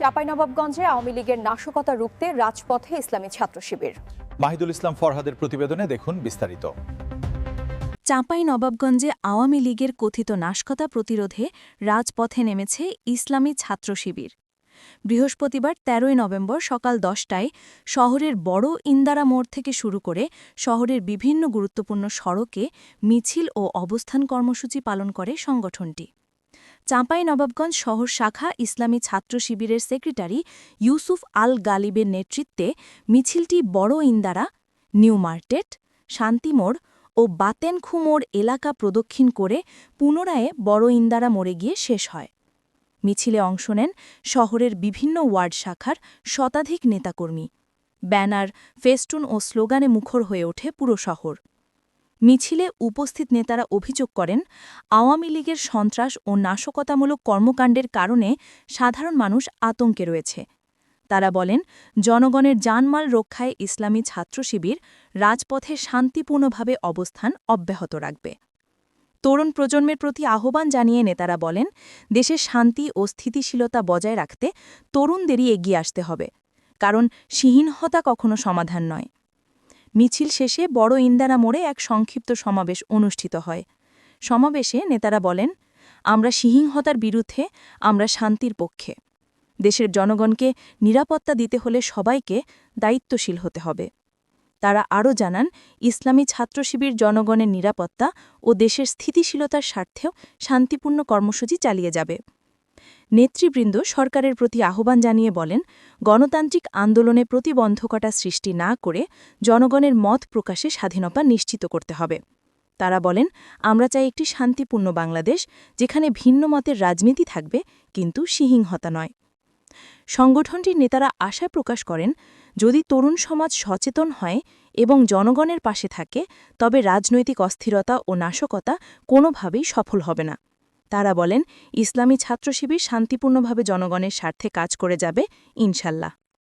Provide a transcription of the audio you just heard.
চাঁপাইনবাবগঞ্জে আওয়ামী লীগের নাশকতা রুখতে রাজপথে ইসলামী ছাত্র শিবির। মাহিদুল ইসলাম ফরহাদের প্রতিবেদনে দেখুন বিস্তারিত। চাঁপাই নবাবগঞ্জে আওয়ামী লীগের কথিত নাশকতা প্রতিরোধে রাজপথে নেমেছে ইসলামী ছাত্র শিবির। বৃহস্পতিবার তেরোই নভেম্বর সকাল দশটায় শহরের বড় ইন্দারা মোড় থেকে শুরু করে শহরের বিভিন্ন গুরুত্বপূর্ণ সড়কে মিছিল ও অবস্থান কর্মসূচি পালন করে সংগঠনটি। চাঁপাই নবাবগঞ্জ শহর শাখা ইসলামী ছাত্র শিবিরের সেক্রেটারি ইউসুফ আল গালিবের নেতৃত্বে মিছিলটি বড় ইন্দারা, নিউ মার্কেট, শান্তিমোড় ও বাতেনখু মোড় এলাকা প্রদক্ষিণ করে পুনরায় বড় ইন্দারা মোড়ে গিয়ে শেষ হয়। মিছিলে অংশ নেন শহরের বিভিন্ন ওয়ার্ড শাখার শতাধিক নেতাকর্মী। ব্যানার, ফেস্টুন ও স্লোগানে মুখর হয়ে ওঠে পুরো শহর। মিছিলে উপস্থিত নেতারা অভিযোগ করেন, আওয়ামী লীগের সন্ত্রাস ও নাশকতামূলক কর্মকাণ্ডের কারণে সাধারণ মানুষ আতঙ্কে রয়েছে। তারা বলেন, জনগণের জানমাল রক্ষায় ইসলামী ছাত্র শিবির রাজপথে শান্তিপূর্ণভাবে অবস্থান অব্যাহত রাখবে। তরুণ প্রজন্মের প্রতি আহ্বান জানিয়ে নেতারা বলেন দেশের শান্তি ও স্থিতিশীলতা বজায় রাখতে তরুণদেরই এগিয়ে আসতে হবে, কারণ সিহীনহতা কখনো সমাধান নয়। মিছিল শেষে বড় ইন্দারা মোড়ে এক সংক্ষিপ্ত সমাবেশ অনুষ্ঠিত হয়। সমাবেশে নেতারা বলেন, আমরা সিহিংহতার বিরুদ্ধে, আমরা শান্তির পক্ষে। দেশের জনগণকে নিরাপত্তা দিতে হলে সবাইকে দায়িত্বশীল হতে হবে। তারা আরও জানান, ইসলামী ছাত্র শিবির জনগণের নিরাপত্তা ও দেশের স্থিতিশীলতার স্বার্থেও শান্তিপূর্ণ কর্মসূচি চালিয়ে যাবে। নেতৃবৃন্দ সরকারের প্রতি আহ্বান জানিয়ে বলেন, গণতান্ত্রিক আন্দোলনে প্রতিবন্ধকতা সৃষ্টি না করে জনগণের মত প্রকাশে স্বাধীনতা নিশ্চিত করতে হবে। তারা বলেন, আমরা চাই একটি শান্তিপূর্ণ বাংলাদেশ যেখানে ভিন্ন মতের রাজনীতি থাকবে, কিন্তু সিহিংহতা নয়। সংগঠনটির নেতারা আশা প্রকাশ করেন, যদি তরুণ সমাজ সচেতন হয় এবং জনগণের পাশে থাকে, তবে রাজনৈতিক অস্থিরতা ও নাশকতা কোনোভাবেই সফল হবে না। তারা বলেন ইসলামী ছাত্রশিবির শান্তিপূর্ণভাবে জনগণের স্বার্থে কাজ করে যাবে ইনশাল্লাহ।